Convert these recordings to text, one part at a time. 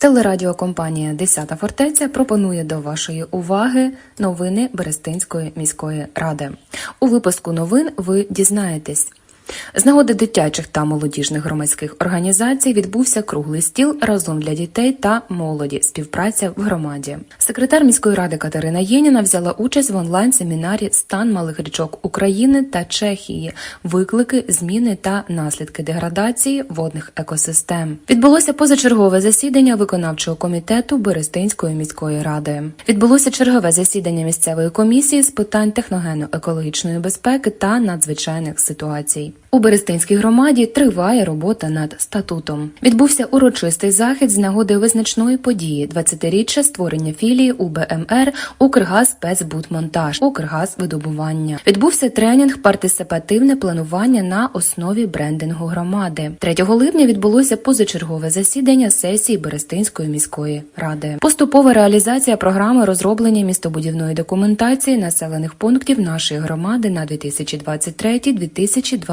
Телерадіокомпанія Десята фортеця пропонує до вашої уваги новини Берестинської міської ради. У випуску новин ви дізнаєтесь. З нагоди дитячих та молодіжних громадських організацій відбувся круглий стіл разом для дітей та молоді. Співпраця в громаді. Секретар міської ради Катерина Єніна взяла участь в онлайн-семінарі Стан малих річок України та Чехії, виклики, зміни та наслідки деградації водних екосистем. Відбулося позачергове засідання виконавчого комітету Берестинської міської ради. Відбулося чергове засідання місцевої комісії з питань техногенно-екологічної безпеки та надзвичайних ситуацій. У Берестинській громаді триває робота над статутом. Відбувся урочистий захід з нагоди визначної події 20-річчя створення філії УБМР Укргаз спецбудмонтаж, Укргаз видобування. Відбувся тренінг партисипативне планування на основі брендингу громади. 3 липня відбулося позачергове засідання сесії Берестинської міської ради. Поступова реалізація програми розроблення містобудівної документації населених пунктів нашої громади на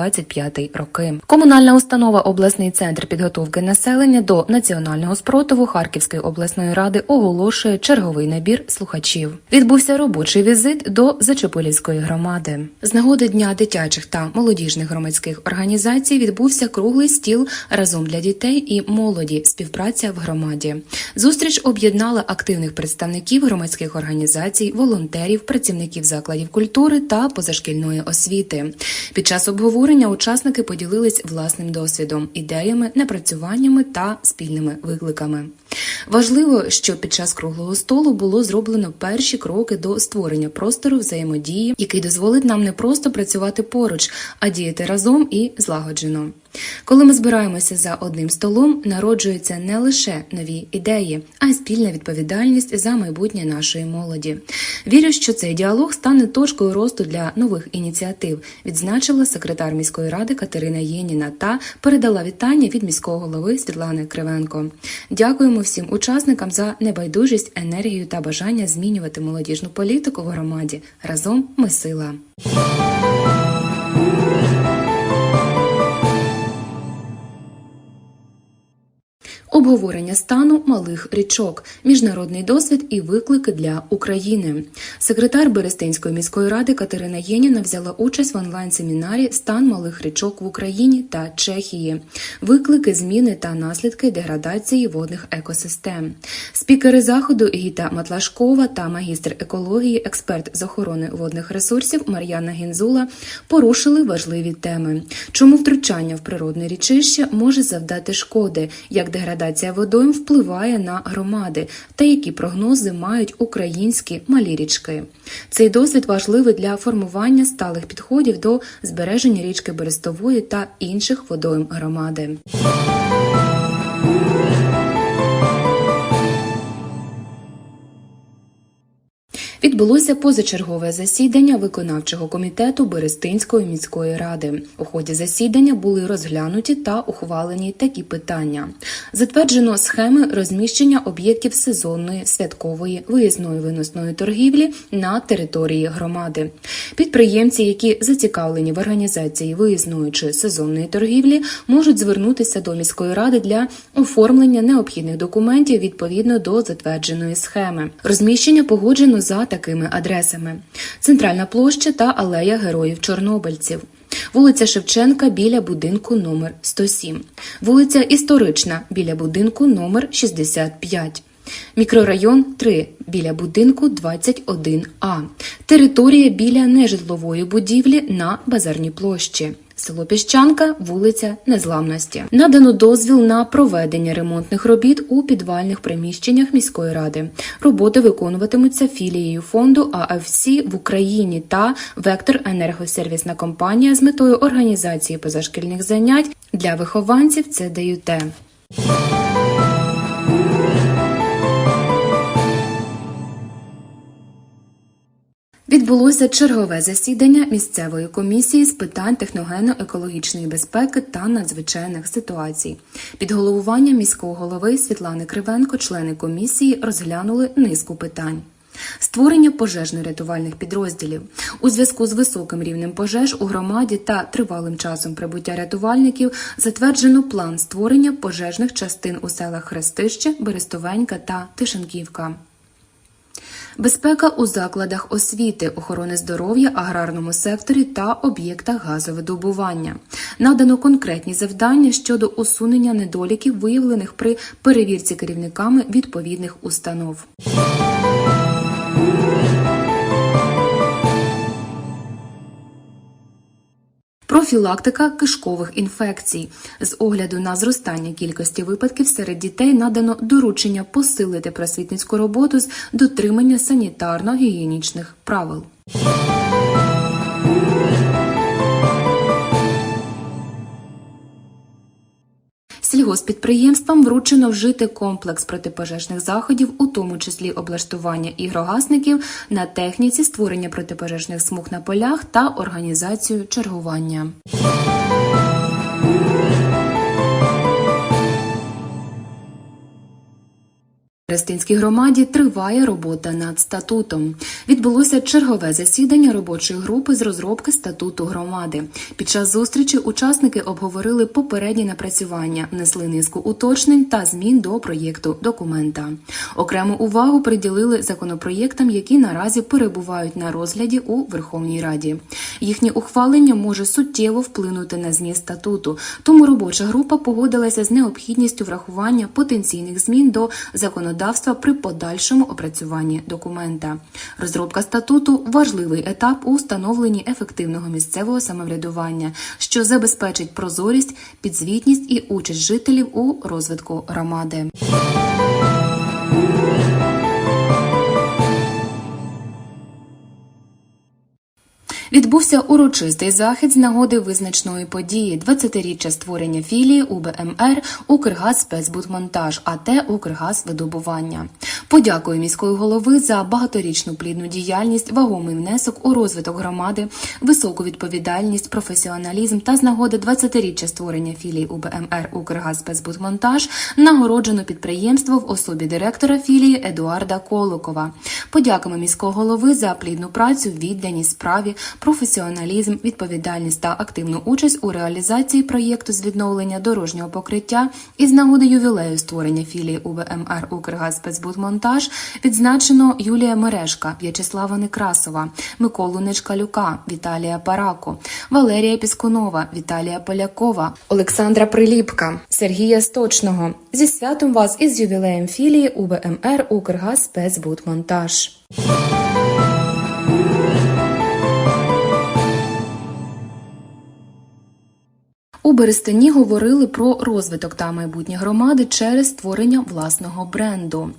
2023-2025 роки. Комунальна установа обласний центр підготовки населення до національного спротиву Харківської обласної ради оголошує черговий набір слухачів. Відбувся робочий візит до Зачепилівської громади. З нагоди дня дитячих та молодіжних громадських організацій відбувся круглий стіл разом для дітей і молоді. Співпраця в громаді. Зустріч об'єднала активних представників громадських організацій, волонтерів, працівників закладів культури та позашкільної освіти. Під час обговорення учасники поділились власним досвідом, ідеями, напрацюваннями та спільними викликами. Важливо, що під час круглого столу було зроблено перші кроки до створення простору взаємодії, який дозволить нам не просто працювати поруч, а діяти разом і злагоджено. Коли ми збираємося за одним столом, народжуються не лише нові ідеї, а й спільна відповідальність за майбутнє нашої молоді. Вірю, що цей діалог стане точкою росту для нових ініціатив, відзначила секретар міської ради Катерина Єніна та передала вітання від міського голови Світлани Кривенко. Дякуємо всім учасникам за небайдужість, енергію та бажання змінювати молодіжну політику в громаді. Разом ми сила. Обговорення стану малих річок, міжнародний досвід і виклики для України. Секретар Берестинської міської ради Катерина Єніна взяла участь в онлайн-семінарі Стан малих річок в Україні та Чехії, виклики, зміни та наслідки деградації водних екосистем. Спікери заходу Гіта Матлашкова та магістр екології, експерт з охорони водних ресурсів Мар'яна Гінзула порушили важливі теми, чому втручання в природне річище може завдати шкоди, як деградація водойм впливає на громади та які прогнози мають українські малі річки. Цей досвід важливий для формування сталих підходів до збереження річки Берестової та інших водойм громади. Відбулося позачергове засідання виконавчого комітету Берестинської міської ради. У ході засідання були розглянуті та ухвалені такі питання: затверджено схеми розміщення об'єктів сезонної, святкової, виїзної виносної торгівлі на території громади. Підприємці, які зацікавлені в організації виїзної чи сезонної торгівлі, можуть звернутися до міської ради для оформлення необхідних документів відповідно до затвердженої схеми. Розміщення погоджено за такими адресами: Центральна площа та алея героїв Чорнобильців. Вулиця Шевченка біля будинку номер 107, вулиця Історична біля будинку номер 65, мікрорайон 3 біля будинку 21А, територія біля нежитлової будівлі на Базарній площі. Село Піщанка, вулиця Незламності. Надано дозвіл на проведення ремонтних робіт у підвальних приміщеннях міської ради. Роботи виконуватимуться філією фонду АФС в Україні та Вектор енергосервісна компанія з метою організації позашкільних занять для вихованців Це ЦДЮТ. Відбулося чергове засідання місцевої комісії з питань техногенно-екологічної безпеки та надзвичайних ситуацій. Під головуванням міського голови Світлани Кривенко члени комісії розглянули низку питань. створення пожежно-рятувальних підрозділів. У зв'язку з високим рівнем пожеж у громаді та тривалим часом прибуття рятувальників затверджено план створення пожежних частин у селах Хрестище, Берестовенька та Тишенківка. Безпека у закладах освіти, охорони здоров'я, аграрному секторі та об'єктах газовидобування. Надано конкретні завдання щодо усунення недоліків, виявлених при перевірці керівниками відповідних установ. Профілактика кишкових інфекцій з огляду на зростання кількості випадків серед дітей надано доручення посилити просвітницьку роботу з дотримання санітарно-гігієнічних правил. Сільгоспідприємствам вручено вжити комплекс протипожежних заходів, у тому числі облаштування ігрогасників на техніці, створення протипожежних смуг на полях та організацію чергування. В Берестинській громаді триває робота над статутом. Відбулося чергове засідання робочої групи з розробки статуту громади. Під час зустрічі учасники обговорили попередні напрацювання, внесли низку уточнень та змін до проєкту документа. Окрему увагу приділили законопроєктам, які наразі перебувають на розгляді у Верховній Раді. Їхнє ухвалення може суттєво вплинути на зміст статуту. Тому робоча група погодилася з необхідністю врахування потенційних змін до законодавства при подальшому опрацюванні документа. Розробка статуту важливий етап у встановленні ефективного місцевого самоврядування, що забезпечить прозорість, підзвітність і участь жителів у розвитку громади. Відбувся урочистий захід з нагоди визначної події 20-річчя створення філії УБМР Укргаз спецбудмонтаж, АТ Укргаз видобування. Подякую міської голови за багаторічну плідну діяльність, вагомий внесок у розвиток громади, високу відповідальність, професіоналізм та з нагоди 20-річчя створення філії УБМР Укргаз спецбудмонтаж нагороджено підприємство в особі директора філії Едуарда Колокова. Подякуємо міського голови за плідну працю, відданість справі професіоналізм, відповідальність та активну участь у реалізації проєкту з відновлення дорожнього покриття із нагоди ювілею створення філії УВМР Укргаз спецбудмонтаж відзначено Юлія Мережка, В'ячеслава Некрасова, Миколу Нечкалюка, Віталія Парако, Валерія Піскунова, Віталія Полякова, Олександра Приліпка, Сергія Сточного. Зі святом вас із ювілеєм філії УВМР Укргаз спецбудмонтаж. У Берестині говорили про розвиток та майбутнє громади через створення власного бренду.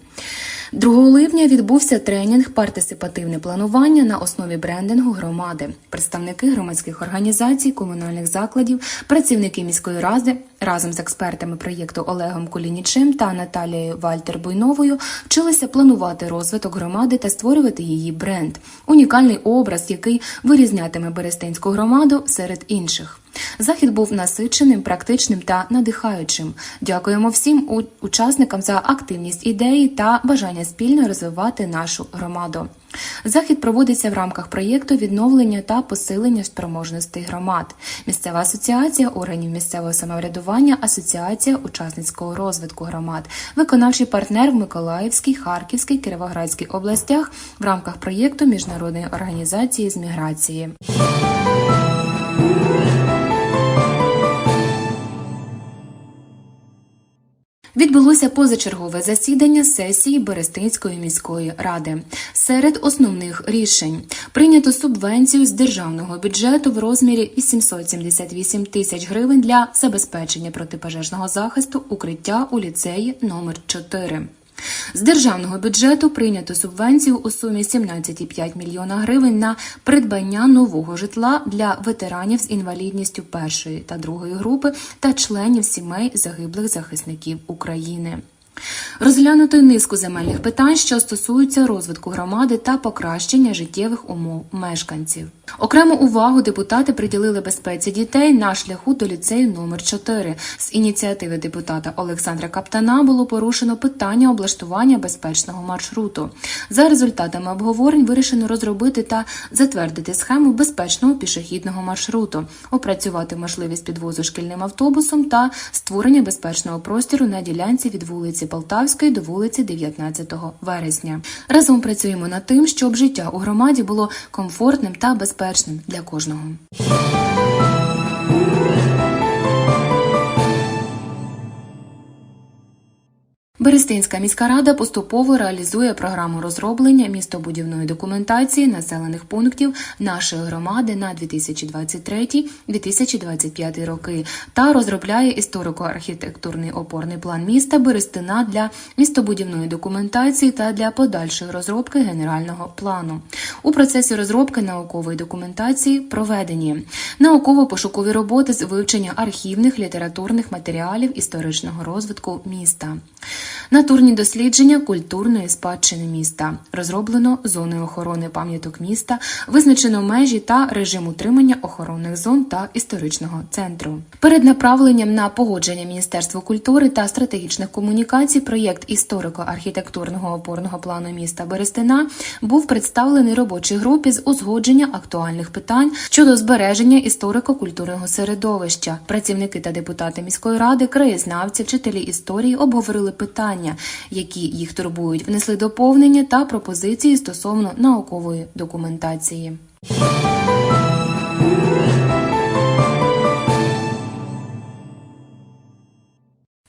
2 липня відбувся тренінг партисипативне планування на основі брендингу громади. Представники громадських організацій, комунальних закладів, працівники міської ради разом з експертами проєкту Олегом Кулінічем та Наталією Вальтер Буйновою вчилися планувати розвиток громади та створювати її бренд, унікальний образ, який вирізнятиме Берестинську громаду серед інших. Захід був насиченим, практичним та надихаючим. Дякуємо всім учасникам за активність ідеї та бажання спільно розвивати нашу громаду. Захід проводиться в рамках проєкту відновлення та посилення спроможностей громад. Місцева асоціація органів місцевого самоврядування, асоціація учасницького розвитку громад, виконавчий партнер в Миколаївській, Харківській, Кіровоградській областях в рамках проєкту міжнародної організації з міграції. Відбулося позачергове засідання сесії Берестинської міської ради. Серед основних рішень прийнято субвенцію з державного бюджету в розмірі 878 тисяч гривень для забезпечення протипожежного захисту укриття у ліцеї номер 4 з державного бюджету прийнято субвенцію у сумі 17,5 мільйона гривень на придбання нового житла для ветеранів з інвалідністю першої та другої групи та членів сімей загиблих захисників України. Розглянуто низку земельних питань, що стосуються розвитку громади та покращення життєвих умов мешканців. Окрему увагу депутати приділили безпеці дітей на шляху до ліцею номер 4 З ініціативи депутата Олександра Каптана було порушено питання облаштування безпечного маршруту. За результатами обговорень вирішено розробити та затвердити схему безпечного пішохідного маршруту, опрацювати можливість підвозу шкільним автобусом та створення безпечного простіру на ділянці від вулиці Полтавської до вулиці 19 вересня. Разом працюємо над тим, щоб життя у громаді було комфортним та безпечним для кожного. Берестинська міська рада поступово реалізує програму розроблення містобудівної документації населених пунктів нашої громади на 2023-2025 роки та розробляє історико-архітектурний опорний план міста Берестина для містобудівної документації та для подальшої розробки генерального плану. У процесі розробки наукової документації проведені науково-пошукові роботи з вивчення архівних літературних матеріалів історичного розвитку міста. Натурні дослідження культурної спадщини міста розроблено зони охорони пам'яток міста, визначено межі та режим утримання охоронних зон та історичного центру. Перед направленням на погодження Міністерства культури та стратегічних комунікацій проєкт історико-архітектурного опорного плану міста Берестина був представлений робочій групі з узгодження актуальних питань щодо збереження історико-культурного середовища. Працівники та депутати міської ради, краєзнавці, вчителі історії обговорили питання, які їх турбують, внесли доповнення та пропозиції стосовно наукової документації.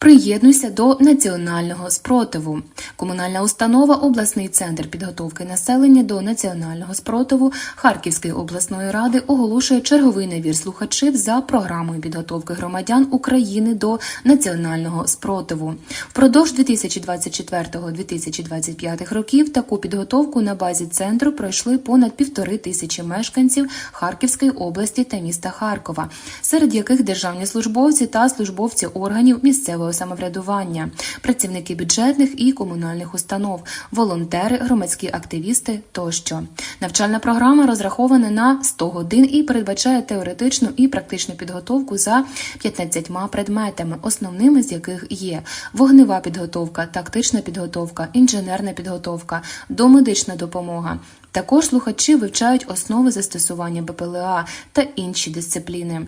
Приєднуйся до національного спротиву. Комунальна установа обласний центр підготовки населення до національного спротиву Харківської обласної ради оголошує черговий набір слухачів за програмою підготовки громадян України до національного спротиву. Впродовж 2024-2025 років таку підготовку на базі центру пройшли понад півтори тисячі мешканців Харківської області та міста Харкова, серед яких державні службовці та службовці органів місцевого самоврядування, працівники бюджетних і комунальних установ, волонтери, громадські активісти тощо. Навчальна програма розрахована на 100 годин і передбачає теоретичну і практичну підготовку за 15 предметами, основними з яких є вогнева підготовка, тактична підготовка, інженерна підготовка, домедична допомога. Також слухачі вивчають основи застосування БПЛА та інші дисципліни.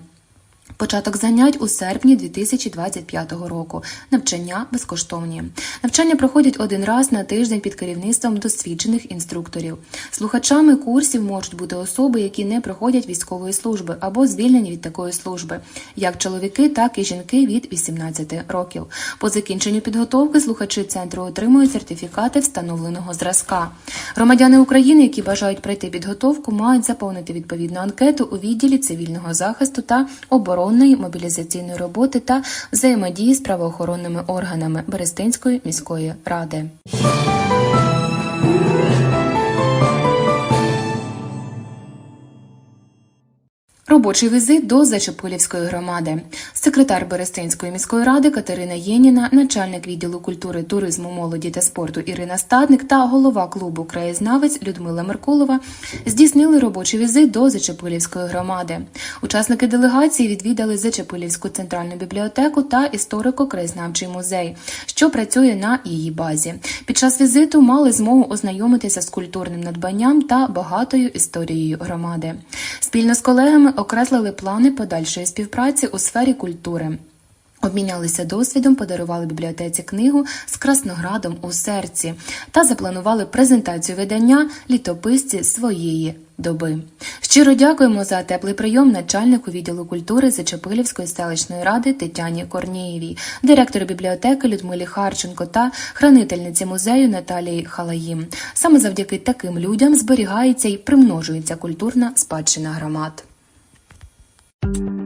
Початок занять у серпні 2025 року. Навчання безкоштовні. Навчання проходять один раз на тиждень під керівництвом досвідчених інструкторів. Слухачами курсів можуть бути особи, які не проходять військової служби або звільнені від такої служби, як чоловіки, так і жінки від 18 років. По закінченню підготовки слухачі центру отримують сертифікати встановленого зразка. Громадяни України, які бажають пройти підготовку, мають заповнити відповідну анкету у відділі цивільного захисту та оборони оборонної мобілізаційної роботи та взаємодії з правоохоронними органами Берестинської міської ради. Робочий візит до Зачепилівської громади. Секретар Берестинської міської ради Катерина Єніна, начальник відділу культури, туризму, молоді та спорту Ірина Стадник та голова клубу Краєзнавець Людмила Меркулова здійснили робочий візит до Зачепилівської громади. Учасники делегації відвідали Зачепилівську центральну бібліотеку та історико-краєзнавчий музей, що працює на її базі. Під час візиту мали змогу ознайомитися з культурним надбанням та багатою історією громади. Спільно з колегами окреслили плани подальшої співпраці у сфері культури. Обмінялися досвідом, подарували бібліотеці книгу з Красноградом у серці та запланували презентацію видання літописці своєї доби. Щиро дякуємо за теплий прийом начальнику відділу культури Зачепилівської селищної ради Тетяні Корнієвій, директору бібліотеки Людмилі Харченко та хранительниці музею Наталії Халаїм. Саме завдяки таким людям зберігається і примножується культурна спадщина громад. Thank you.